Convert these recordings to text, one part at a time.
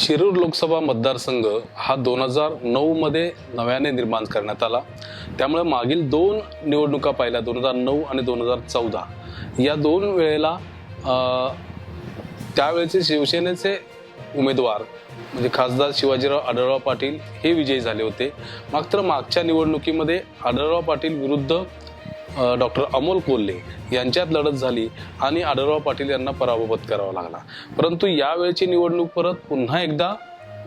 शिरूर लोकसभा मतदारसंघ हा दोन हजार नऊमध्ये नव्याने निर्माण करण्यात आला. त्यामुळे मागील दोन निवडणुका पाहिल्या दोन हजार नऊ आणि दोन हजार चौदा. या दोन वेळेला त्यावेळेचे शिवसेनेचे उमेदवार म्हणजे खासदार शिवाजीराव आढळराव पाटील हे विजयी झाले होते. मात्र मागच्या निवडणुकीमध्ये आढळराव पाटील विरुद्ध डॉक्टर अमोल कोल्हे यांच्यात लढत झाली आणि आढळराव पाटील यांना पराभूत करावा लागला. परंतु यावेळची निवडणूक परत पुन्हा एकदा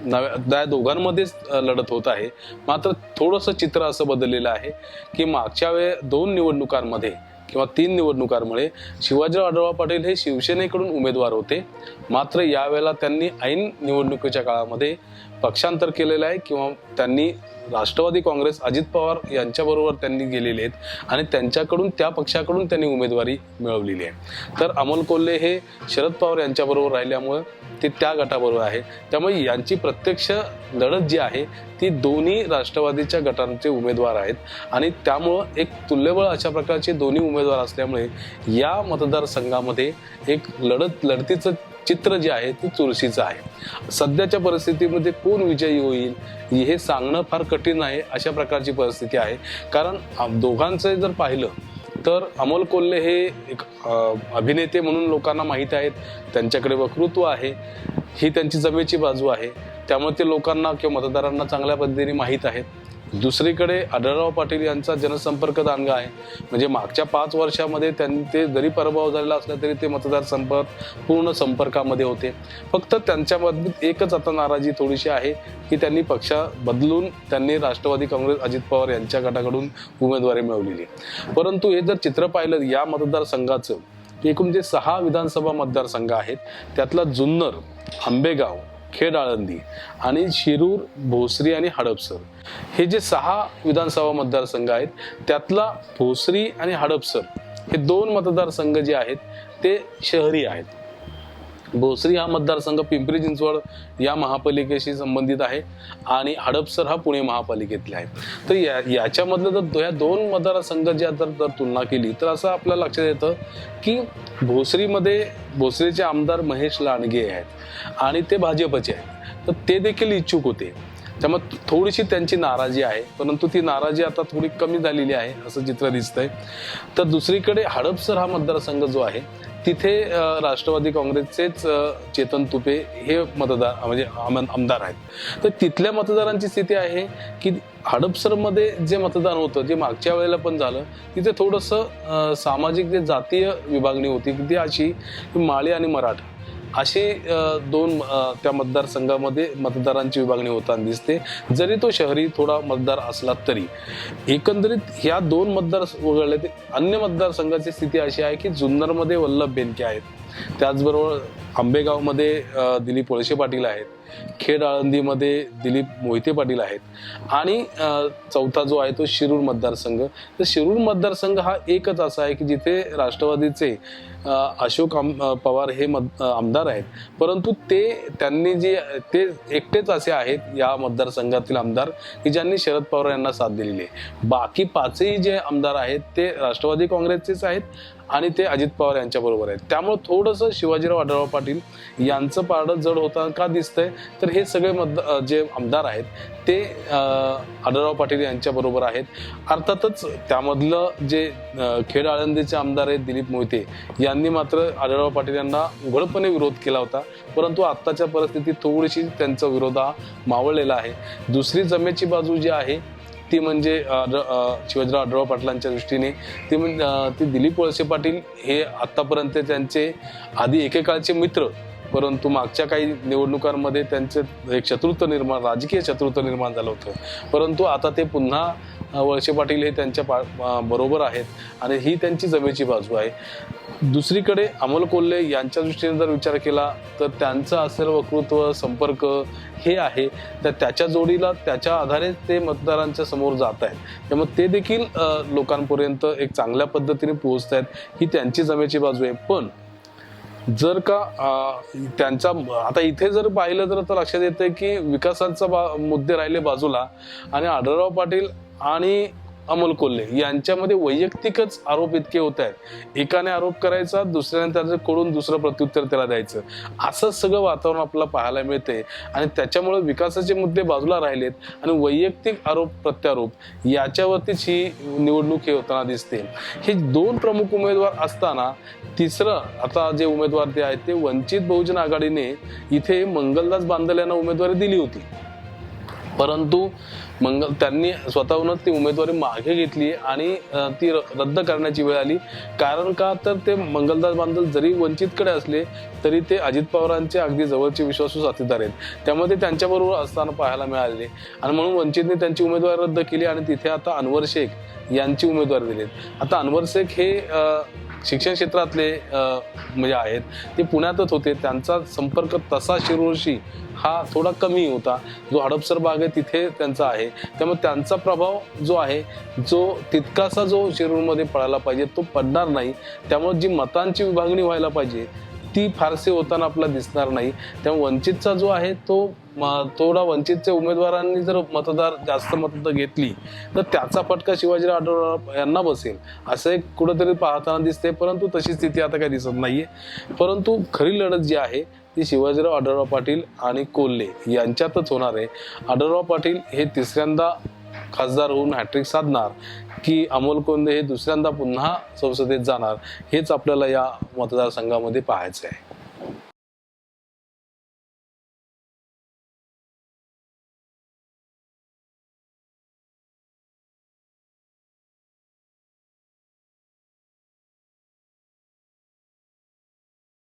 नव्या त्या दोघांमध्येच लढत होत आहे. मात्र थोडंसं चित्र असं बदललेलं आहे की मागच्या वेळे दोन निवडणुकांमध्ये किंवा तीन निवडणुकांमुळे शिवाजीराव आढळराव पाटील हे शिवसेनेकडून उमेदवार होते. मात्र यावेळेला त्यांनी ऐन निवडणुकीच्या काळामध्ये पक्षांतर केलेलं आहे किंवा त्यांनी राष्ट्रवादी काँग्रेस अजित पवार यांच्याबरोबर त्यांनी गेलेले आहेत आणि त्यांच्याकडून त्या पक्षाकडून त्यांनी उमेदवारी मिळवलेली आहे. तर अमोल कोल्हे हे शरद पवार यांच्याबरोबर राहिल्यामुळं ते त्या गटाबरोबर आहे. त्यामुळे यांची प्रत्यक्ष लढत जी आहे ती दोन्ही राष्ट्रवादीच्या गटांचे उमेदवार आहेत. आणि त्यामुळं एक तुल्यबळ अशा प्रकारचे दोन्ही उमेदवार असल्यामुळे या मतदारसंघामध्ये एक लढत लढतीचं चित्र जे आहे ते चुरशीचं आहे. सध्याच्या परिस्थितीमध्ये कोण विजयी होईल हे सांगणं फार कठीण आहे अशा प्रकारची परिस्थिती आहे. कारण दोघांचं जर पाहिलं तर अमोल कोल्हे हे एक अभिनेते म्हणून लोकांना माहीत आहेत. त्यांच्याकडे वक्तृत्व आहे. ही त्यांची जमेची बाजू आहे. त्यामुळे ते लोकांना किंवा मतदारांना चांगल्या पद्धतीने माहीत आहेत. दुसरीकडे आढळराव पाटील यांचा जनसंपर्क दांडगा आहे. म्हणजे मागच्या पाच वर्षामध्ये त्यांनी ते जरी पराभव झालेला असला तरी ते मतदार संपर्क पूर्ण संपर्कामध्ये होते. फक्त त्यांच्यामध्ये एकच आता नाराजी थोडीशी आहे की त्यांनी पक्ष बदलून त्यांनी राष्ट्रवादी काँग्रेस अजित पवार यांच्या गटाकडून उमेदवारी मिळवलेली. परंतु हे जर चित्र पाहिलं या मतदारसंघाचं एकूण जे सहा विधानसभा मतदारसंघ आहेत त्यातला जुन्नर आंबेगाव खेड आळंदी आणि शिरूर भोसरी आणि हडपसर. हे जे सहा विधानसभा मतदारसंघ आहेत त्यातला भोसरी आणि हडपसर हे दोन मतदारसंघ जे आहेत ते शहरी आहेत. भोसरी हा मतदारसंघ पिंपरी चिंचवड या महापालिकेशी संबंधित आहे आणि हडपसर हा पुणे महापालिकेतला आहे तर या याच्यामधलं जर ह्या दोन मतदारसंघ ज्या जर जर तुलना केली तर असं आपल्या लक्षात येतं की भोसरीमध्ये भोसरीचे आमदार महेश लांडगे आहेत आणि ते भाजपचे आहेत. तर ते देखील इच्छुक होते. त्यामुळे थोडीशी त्यांची नाराजी आहे परंतु ती नाराजी आता थोडी कमी झालेली आहे असं चित्र दिसतंय. तर दुसरीकडे हडपसर हा मतदारसंघ जो आहे तिथे राष्ट्रवादी काँग्रेसचेच चेतन तुपे हे मतदार म्हणजे आम- आमदार आहेत. तर तिथल्या मतदारांची स्थिती आहे की हडपसरमध्ये जे मतदान होतं जे मागच्या वेळेला पण झालं तिथे थोडंसं सामाजिक जे जातीय विभागणी होती की ती अशी माळी आणि मराठा. असे दोन त्या मतदारसंघामध्ये मतदारांची विभागणी होताना दिसते. जरी तो शहरी थोडा मतदार असला तरी. एकंदरीत ह्या दोन मतदार वगळले ते अन्य मतदारसंघाची स्थिती अशी आहे की जुन्नरमध्ये वल्लभ बेनके आहेत. त्याचबरोबर आंबेगावमध्ये दिलीप वळसे पाटील आहेत. खेड आळंदीमध्ये दिलीप मोहिते पाटील आहेत. आणि चौथा जो आहे तो शिरूर मतदारसंघ. तर शिरूर मतदारसंघ हा एकच असा आहे की जिथे राष्ट्रवादीचे अशोक आम- पवार हे मत आमदार आहेत. परंतु ते त्यांनी जे ते एकटेच असे आहेत या मतदारसंघातील आमदार की ज्यांनी शरद पवार यांना साथ दिलेली आहे. बाकी पाचही जे आमदार आहेत ते राष्ट्रवादी काँग्रेसचेच आहेत. आणि ते अजित पवार यांच्याबरोबर आहेत. त्यामुळे थोडंसं शिवाजीराव आढळराव पाटील यांचं पारडं जड होताना का दिसतंय? तर हे सगळे मत जे आमदार आहेत ते आढळराव पाटील यांच्याबरोबर आहेत. अर्थातच त्यामधलं जे खेड आळंदीचे आमदार आहेत दिलीप मोहिते यांनी मात्र आढळराव पाटील यांना उघडपणे विरोध केला होता. परंतु आत्ताच्या परिस्थितीत थोडीशी त्यांचा विरोध हा मावळलेला आहे. दुसरी जमेची बाजू जी आहे ती म्हणजे शिवाजीराव आढळराव पाटलांच्या दृष्टीने ती म्हणजे ती दिलीप वळसे पाटील हे आत्तापर्यंत त्यांचे आधी एकेकाळचे मित्र परंतु मागच्या काही निवडणुकांमध्ये त्यांचे एक शत्रुत्व निर्माण राजकीय शत्रुत्व निर्माण झालं होतं. परंतु आता ते पुन्हा वळसे पाटील हे त्यांच्या पा बरोबर आहेत आणि ही त्यांची जमेची बाजू आहे. दुसरीकडे अमोल कोल्हे यांच्या दृष्टीने जर विचार केला तर त्यांचं असेल वक्तृत्व संपर्क हे आहे. तर त्याच्या जोडीला त्याच्या आधारे ते मतदारांच्या समोर जात आहेत. त्यामुळे ते देखील लोकांपर्यंत एक चांगल्या पद्धतीने पोहोचत आहेत. ही त्यांची जमेची बाजू आहे. पण जर का त्यांचा आता इथे जर पाहिलं तर लक्षात येतं की विकासाचा बा मुद्दे राहिले बाजूला. आणि आढळराव पाटील आणि अमोल कोल्हे यांच्यामध्ये वैयक्तिकच आरोप इतके होत आहेत. एकाने आरोप करायचा दुसऱ्याने त्याचं कडून दुसरं प्रत्युत्तर त्याला द्यायचं. असं सगळं वातावरण आपल्याला पाहायला मिळते आणि त्याच्यामुळे विकासाचे मुद्दे बाजूला राहिलेत आणि वैयक्तिक आरोप प्रत्यारोप याच्यावरतीच ही निवडणूक हे होताना दिसते. हे दोन प्रमुख उमेदवार असताना तिसरं आता जे उमेदवार ते आहेत ते वंचित बहुजन आघाडीने इथे मंगलदास बांदल यांना उमेदवारी दिली होती. परंतु मंगल त्यांनी स्वतःहूनच ती उमेदवारी मागे घेतली आणि ती र- रद्द करण्याची वेळ आली. कारण का? तर ते मंगलदास बांधल जरी वंचितकडे असले तरी ते अजित पवारांचे अगदी जवळचे विश्वासू साथीदार आहेत. त्यामुळे ते त्यांच्याबरोबर असताना पाहायला मिळाले. आणि म्हणून वंचितने त्यांची उमेदवारी रद्द केली आणि तिथे आता अनवर शेख यांची उमेदवारी दिली. आता अनवर शेख हे शिक्षण क्षेत्रातले म्हणजे आहेत ते पुण्यातच होते. त्यांचा संपर्क तसा शिरूरशी हा थोडा कमी होता. जो हडपसर बाग आहे तिथे त्यांचा आहे. त्यामुळे त्यांचा प्रभाव जो आहे जो तितकासा जो शिरूरमध्ये पडायला पाहिजे तो पडणार नाही. त्यामुळे जी मतांची विभागणी व्हायला पाहिजे ती फारसे होताना आपला दिसणार नाही. त्यामुळे वंचितचा जो आहे तो थोडा वंचितच्या उमेदवारांनी जर मतदार जास्त मतदार घेतली तर त्याचा फटका शिवाजीराव आढळराव यांना बसेल. असं एक कुठंतरी पाहताना दिसते परंतु तशी स्थिती आता काही दिसत नाहीये. परंतु खरी लढत जी आहे ती शिवाजीराव आढळराव पाटील आणि कोल्हे यांच्यातच होणार आहे. आढळराव पाटील हे तिसऱ्यांदा खासदार होऊन हॅट्रिक साधणार की अमोल कोल्हे हे दुसऱ्यांदा पुन्हा संसदेत जाणार हेच आपल्याला या मतदारसंघामध्ये पाहायचं आहे.